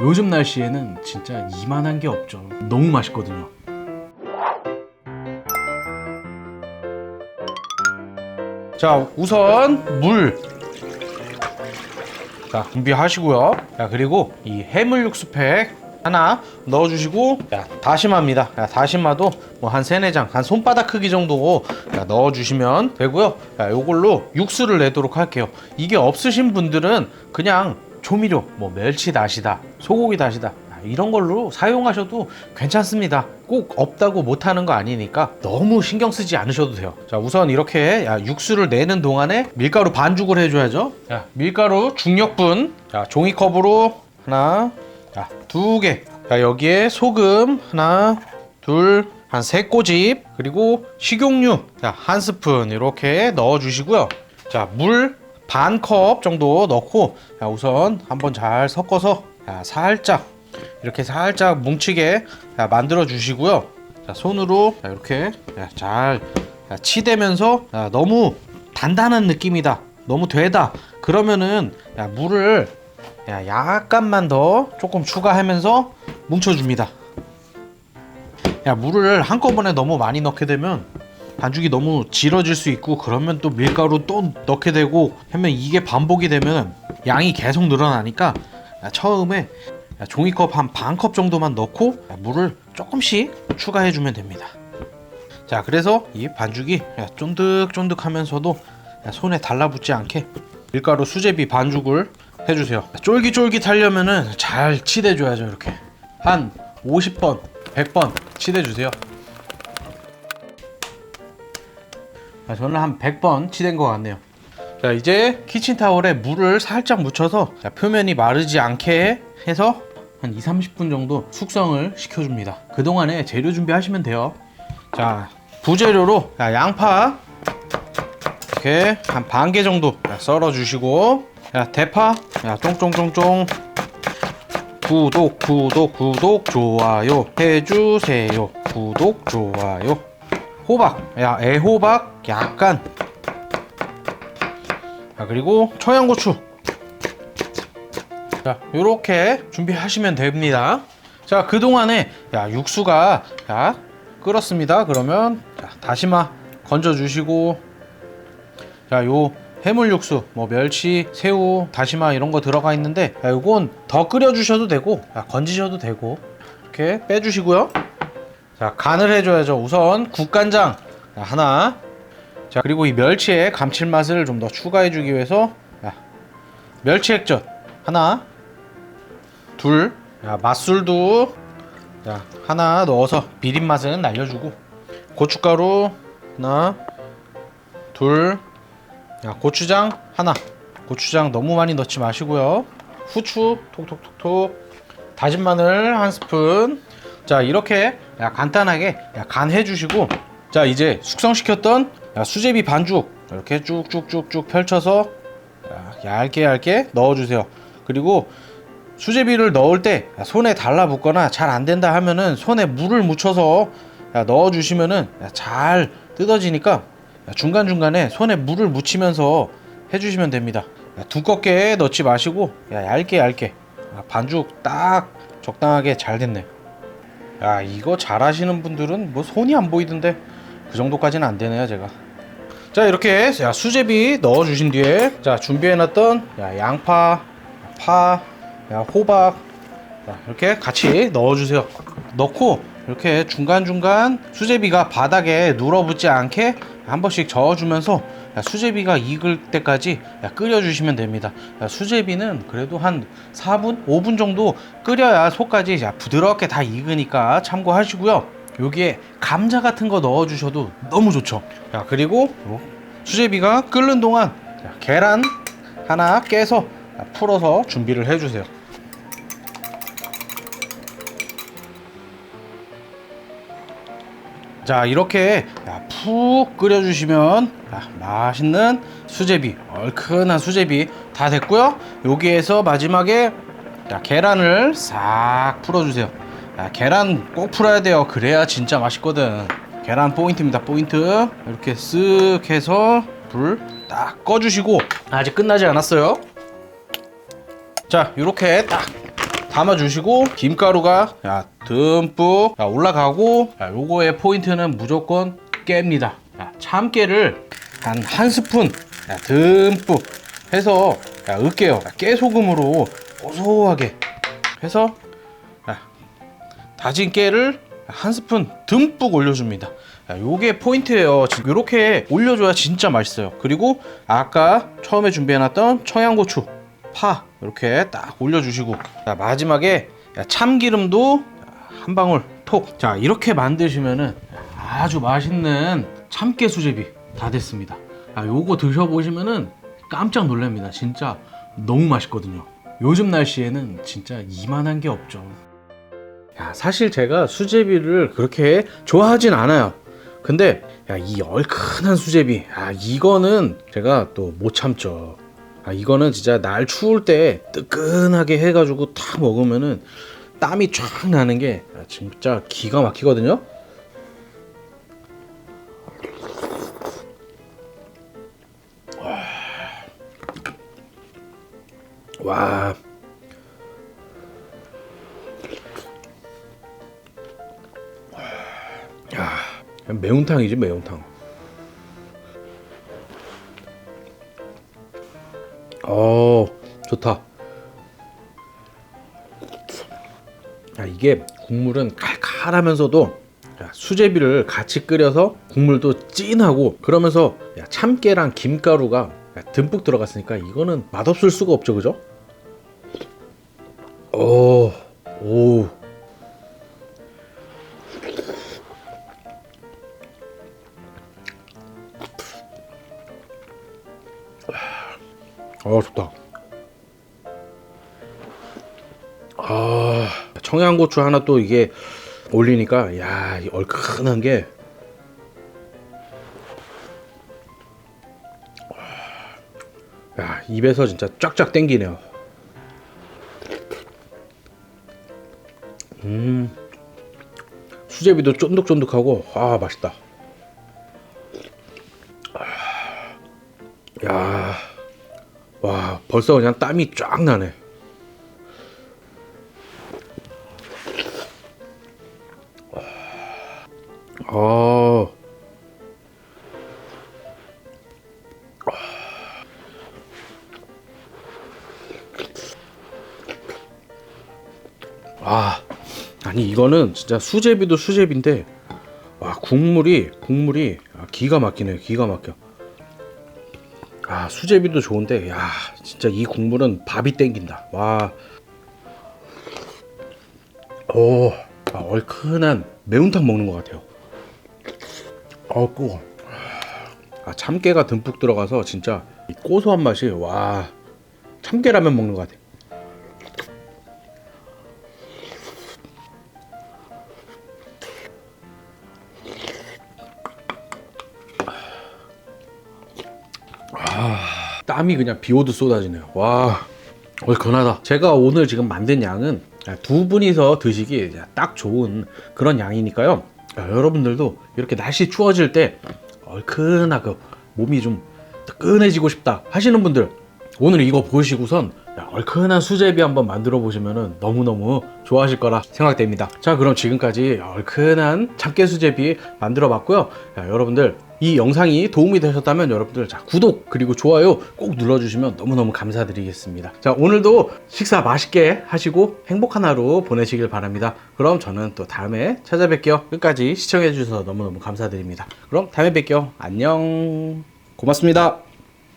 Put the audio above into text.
요즘 날씨에는 진짜 이만한 게 없죠. 너무 맛있거든요. 자, 우선 물. 자, 준비하시고요. 자, 그리고 이 해물 육수팩 하나 넣어주시고, 야, 다시마입니다. 야, 다시마도 뭐 한 세네 장, 한 손바닥 크기 정도 야, 넣어주시면 되고요. 야, 요걸로 육수를 내도록 할게요. 이게 없으신 분들은 그냥 조미료, 뭐 멸치 다시다, 소고기 다시다, 아, 이런 걸로 사용하셔도 괜찮습니다. 꼭 없다고 못하는 거 아니니까 너무 신경 쓰지 않으셔도 돼요. 자, 우선 이렇게 야, 육수를 내는 동안에 밀가루 반죽을 해줘야죠. 자, 밀가루 중력분, 자, 종이컵으로 하나, 자, 두 개. 자, 여기에 소금 하나, 둘, 한 세 꼬집, 그리고 식용유 자, 한 스푼 이렇게 넣어주시고요. 자, 물 반 컵 정도 넣고 자, 우선 한번 잘 섞어서 자, 살짝 이렇게 살짝 뭉치게 자, 만들어 주시고요. 자, 손으로 자, 이렇게 자, 잘 자, 치대면서 자, 너무 단단한 느낌이다. 너무 되다. 그러면은 야, 물을 야, 약간만 더 조금 추가하면서 뭉쳐줍니다. 야, 물을 한꺼번에 너무 많이 넣게 되면 반죽이 너무 질어질 수 있고 그러면 또 밀가루 또 넣게 되고 하면 이게 반복이 되면 양이 계속 늘어나니까 야, 처음에 야, 종이컵 한 반 컵 정도만 넣고 야, 물을 조금씩 추가해 주면 됩니다. 자, 그래서 이 반죽이 야, 쫀득쫀득 하면서도 야, 손에 달라붙지 않게 밀가루 수제비 반죽을 해주세요. 쫄깃쫄깃 하려면은 잘 치대줘야죠 이렇게 한 50번, 100번 치대주세요. 저는 한 100번 치댄 것 같네요. 자, 이제 키친타월에 물을 살짝 묻혀서 자, 표면이 마르지 않게 해서 한 2, 30분 정도 숙성을 시켜줍니다. 그동안에 재료 준비하시면 돼요. 자, 부재료로 자, 양파 이렇게 한 반 개 정도 썰어 주시고 야, 대파 야, 쫑쫑쫑쫑 구독 구독 구독 좋아요 해주세요 구독 좋아요 호박. 야 애호박 약간. 자 그리고 청양고추. 자 요렇게 준비하시면 됩니다. 자 그동안에 야 육수가 자 끓었습니다. 그러면 자, 다시마 건져 주시고. 자요 해물 육수 뭐 멸치 새우 다시마 이런 거 들어가 있는데 야, 요건 더 끓여 주셔도 되고 야, 건지셔도 되고 이렇게 빼주시고요 자 간을 해줘야죠. 우선 국간장. 자, 하나. 자 그리고 이 멸치의 감칠맛을 좀 더 추가해 주기 위해서 야, 멸치 액젓. 하나. 둘. 야, 맛술도. 자, 하나 넣어서 비린 맛은 날려주고. 고춧가루. 하나. 둘. 야, 고추장. 하나. 고추장 너무 많이 넣지 마시고요. 후추. 톡톡톡톡. 다진 마늘 한 스푼 자 이렇게 야, 간단하게 야, 간 해 주시고 자 이제 숙성시켰던 야, 수제비 반죽 이렇게 쭉쭉쭉쭉 펼쳐서 야, 얇게 얇게 넣어주세요. 그리고 수제비를 넣을 때 야, 손에 달라붙거나 잘 안 된다 하면은 손에 물을 묻혀서 야, 넣어주시면은 야, 잘 뜯어지니까 야, 중간중간에 손에 물을 묻히면서 해주시면 됩니다. 야, 두껍게 넣지 마시고 야, 얇게 얇게 아, 반죽 딱 적당하게 잘 됐네 야 이거 잘하시는 분들은 뭐 손이 안 보이던데. 그 정도까지는 안 되네요 제가. 자 이렇게 야, 수제비 넣어 주신 뒤에 자 준비해 놨던 야, 양파 파 야, 호박 자, 이렇게 같이 넣어 주세요. 넣고 이렇게 중간중간 수제비가 바닥에 눌어붙지 않게 한 번씩 저어주면서 야, 수제비가 익을 때까지 야, 끓여주시면 됩니다. 야, 수제비는 그래도 한 4분, 5분 정도 끓여야 속까지 야, 부드럽게 다 익으니까 참고하시고요. 여기에 감자 같은 거 넣어주셔도 너무 좋죠. 야, 그리고 요 수제비가 끓는 동안 자, 계란 하나 깨서 야, 풀어서 준비를 해주세요. 자 이렇게 야, 푹 끓여주시면 야, 맛있는 수제비 얼큰한 수제비 다 됐고요. 여기에서 마지막에 자, 계란을 싹 풀어주세요. 야, 계란 꼭 풀어야 돼요. 그래야 진짜 맛있거든. 계란 포인트입니다 포인트. 이렇게 쓱 해서 불 딱 꺼주시고 아직 끝나지 않았어요. 자 이렇게 딱 담아주시고 김가루가 야, 듬뿍 야, 올라가고 야, 요거의 포인트는 무조건 깨입니다. 야, 참깨를 한 한 스푼 야, 듬뿍 해서 야, 으깨요. 야, 깨소금으로 고소하게 해서 야, 다진 깨를 한 스푼 듬뿍 올려줍니다. 야, 요게 포인트예요. 이렇게 올려줘야 진짜 맛있어요. 그리고 아까 처음에 준비해놨던 청양고추, 파 이렇게 딱 올려주시고 자, 마지막에 야, 참기름도 한 방울 톡. 자 이렇게 만드시면은 아주 맛있는 참깨 수제비 다 됐습니다. 아, 요거 드셔보시면은 깜짝 놀랍니다. 진짜 너무 맛있거든요. 요즘 날씨에는 진짜 이만한 게 없죠. 야, 사실 제가 수제비를 그렇게 좋아하진 않아요. 근데 야, 이 얼큰한 수제비, 아, 이거는 제가 또 못 참죠. 아, 이거는 진짜 날 추울 때 뜨끈하게 해가지고 탁 먹으면은 땀이 쫙 나는 게 아, 진짜 기가 막히거든요. 와. 야, 매운탕이지 매운탕. 어, 좋다. 야, 이게 국물은 칼칼하면서도 야, 수제비를 같이 끓여서 국물도 진하고 그러면서 야, 참깨랑 김가루가 야, 듬뿍 들어갔으니까 이거는 맛없을 수가 없죠, 그죠? 오, 오. 아 좋다. 아 청양고추 하나 또 이게 올리니까 야이 얼큰한 게. 야 입에서 진짜 쫙쫙 땡기네요. 음 수제비도 쫀득쫀득하고 아 맛있다. 벌써 그냥 땀이 쫙 나네. 어. 아, 아니 이거는 진짜 수제비도 수제비인데 와 국물이 국물이 아, 기가 막히네요. 기가 막혀. 아 수제비도 좋은데 야 진짜 이 국물은 밥이 땡긴다. 와. 오, 아, 얼큰한 매운탕 먹는 것 같아요. 어 뜨거 아 참깨가 듬뿍 들어가서 진짜 이 고소한 맛이 와. 참깨라면 먹는 것 같아 땀이 그냥 비 오듯 쏟아지네요. 와, 얼큰하다. 제가 오늘 지금 만든 양은 두 분이서 드시기 딱 좋은 그런 양이니까요. 야, 여러분들도 이렇게 날씨 추워질 때 얼큰하고 몸이 좀 뜨끈해지고 싶다 하시는 분들 오늘 이거 보시고선 야, 얼큰한 수제비 한번 만들어 보시면 너무너무 좋아하실 거라 생각됩니다. 자, 그럼 지금까지 얼큰한 참깨 수제비 만들어 봤고요. 야, 여러분들 이 영상이 도움이 되셨다면 여러분들 자, 구독 그리고 좋아요 꼭 눌러주시면 너무너무 감사드리겠습니다. 자, 오늘도 식사 맛있게 하시고 행복한 하루 보내시길 바랍니다. 그럼 저는 또 다음에 찾아뵐게요. 끝까지 시청해 주셔서 너무너무 감사드립니다. 그럼 다음에 뵐게요. 안녕. 고맙습니다.